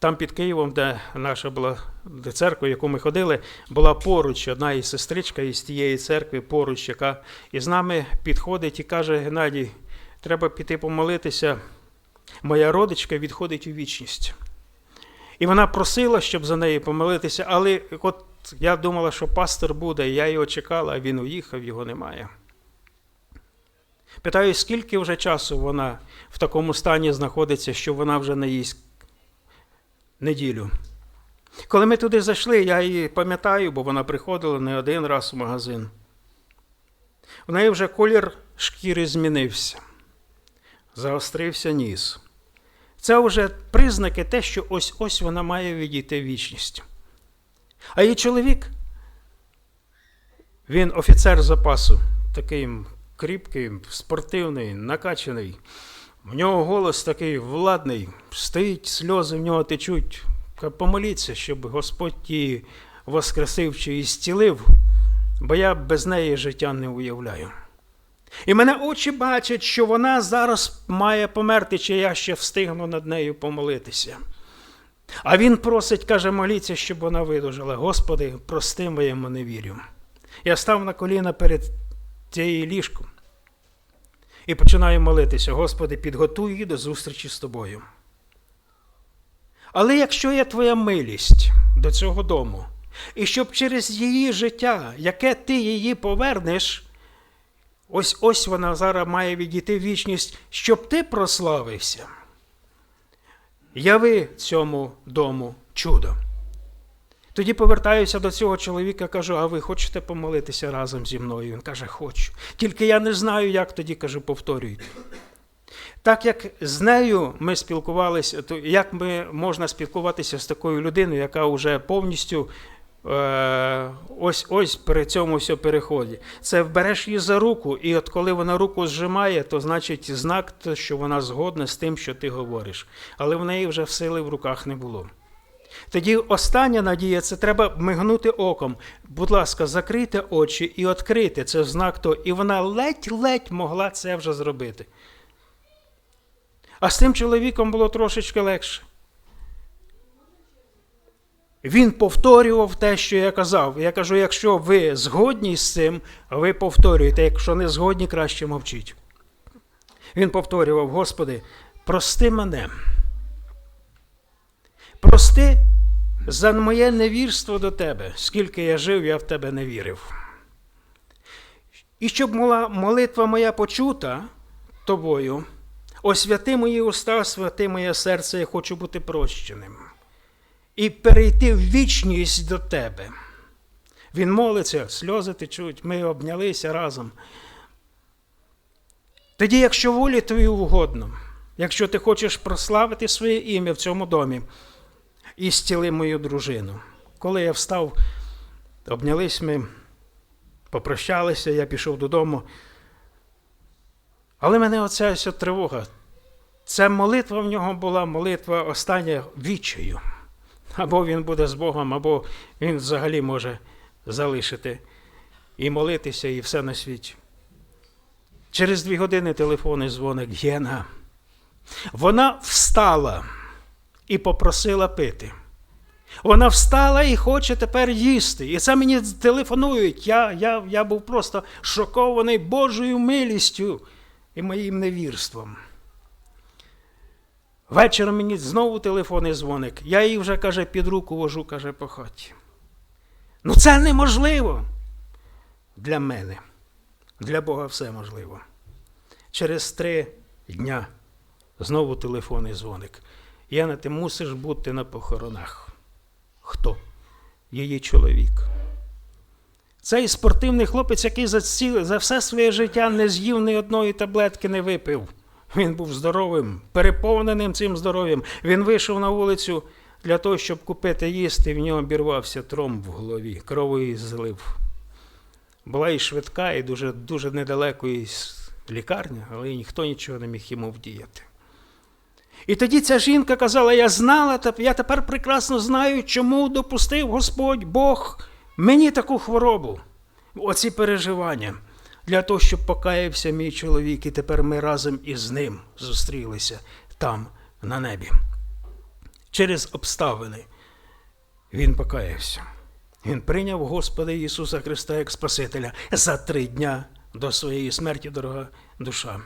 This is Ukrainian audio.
Там під Києвом, де наша була де церква, в яку ми ходили, була поруч одна із сестричка із тієї церкви, поруч, яка із нами підходить і каже: Геннадій, треба піти помолитися. Моя родичка відходить у вічність. І вона просила, щоб за неї помолитися, але от я думала, що пастор буде, я його чекала, а він уїхав, його немає. Питаю, скільки вже часу вона в такому стані знаходиться, що вона вже не їсть неділю. Коли ми туди зайшли, я її пам'ятаю, бо вона приходила не один раз в магазин. У неї вже колір шкіри змінився, заострився ніс. Це вже признаки те, що ось ось вона має відійти вічність. А її чоловік, він офіцер запасу, такий кріпкий, спортивний, накачаний. В нього голос такий владний, стоїть, сльози в нього течуть. Помоліться, щоб Господь її воскресив чи зцілив, бо я без неї життя не уявляю. І мене очі бачать, що вона зараз має померти, чи я ще встигну над нею помолитися. А він просить, каже, моліться, щоб вона видужала. Господи, прости моєму невірю. Я став на коліна перед цією ліжком і починаю молитися, Господи, підготуй її до зустрічі з тобою. Але якщо є твоя милість до цього дому, і щоб через її життя, яке ти її повернеш, ось ось вона зараз має відійти в вічність, щоб ти прославився, яви цьому дому чудо. Тоді повертаюся до цього чоловіка, кажу, а ви хочете помолитися разом зі мною? Він каже, хочу. Тільки я не знаю, як тоді кажу, повторюйте. Так як з нею ми спілкувалися, то як ми можна спілкуватися з такою людиною, яка вже повністю е, ось ось при цьому все переході. Це береш її за руку, і от коли вона руку зжимає, то значить знак, що вона згодна з тим, що ти говориш. Але в неї вже сили в руках не було. Тоді остання надія це треба мигнути оком. Будь ласка, закрийте очі і відкрийте це знак то. І вона ледь-ледь могла це вже зробити. А з тим чоловіком було трошечки легше. Він повторював те, що я казав. Я кажу: якщо ви згодні з цим, ви повторюєте, якщо не згодні, краще мовчіть. Він повторював: Господи, прости мене. Прости за моє невірство до тебе, скільки я жив, я в тебе не вірив. І щоб була молитва моя почута тобою, освяти мої уста, святи моє серце, я хочу бути прощеним. І перейти в вічність до тебе. Він молиться, сльози течуть, ми обнялися разом. Тоді, якщо волі твої угодно, якщо ти хочеш прославити своє ім'я в цьому домі, і зціли мою дружину. Коли я встав, обнялись ми, попрощалися, я пішов додому. Але мене оця ось тривога. Ця молитва в нього була молитва остання відчаю. Або він буде з Богом, або він взагалі може залишити і молитися, і все на світі. Через дві години телефонний дзвоник Гена. Вона встала і попросила пити. Вона встала і хоче тепер їсти. І це мені телефонують. Я я, я був просто шокований Божою милістю і моїм невірством. Вечором мені знову телефонний дзвоник. Я її вже, каже, під руку вожу, каже, по хаті. Ну це неможливо. Для мене. Для Бога все можливо. Через три дня знову телефонний дзвоник. Яна, ти мусиш бути на похоронах. Хто? Її чоловік. Цей спортивний хлопець, який за, ці, за все своє життя не з'їв ні одної таблетки, не випив. Він був здоровим, переповненим цим здоров'ям. Він вийшов на вулицю для того, щоб купити їсти, в нього обірвався тромб в голові, кровою злив. Була і швидка, і дуже, дуже недалеко і лікарня, але ніхто нічого не міг йому вдіяти. І тоді ця жінка казала: Я знала, я тепер прекрасно знаю, чому допустив Господь Бог мені таку хворобу, оці переживання, для того, щоб покаявся мій чоловік, і тепер ми разом із ним зустрілися там, на небі. через обставини. Він покаявся. Він прийняв Господа Ісуса Христа як Спасителя за три дня до своєї смерті, дорога душа.